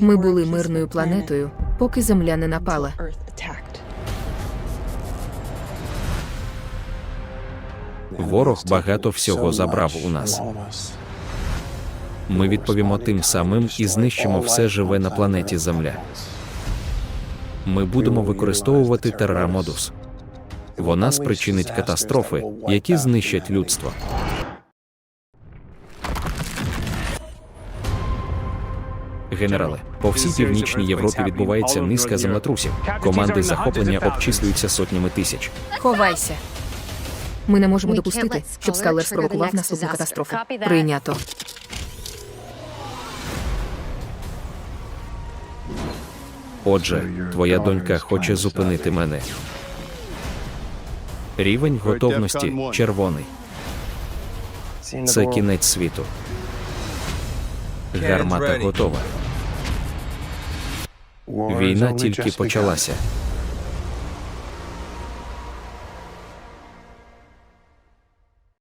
Ми були мирною планетою, поки земля не напала. Ворог багато всього забрав у нас. Ми відповімо тим самим і знищимо все живе на планеті Земля. Ми будемо використовувати террамодус. Вона спричинить катастрофи, які знищать людство. Генерале, по всій північній Європі відбувається низка землетрусів. Команди захоплення обчислюються сотнями тисяч. Ховайся. Ми не можемо допустити, щоб Скалер спровокував наступну катастрофу. Прийнято. Отже, твоя донька хоче зупинити мене. Рівень готовності червоний. Це кінець світу. Гармата готова. Війна тільки почалася.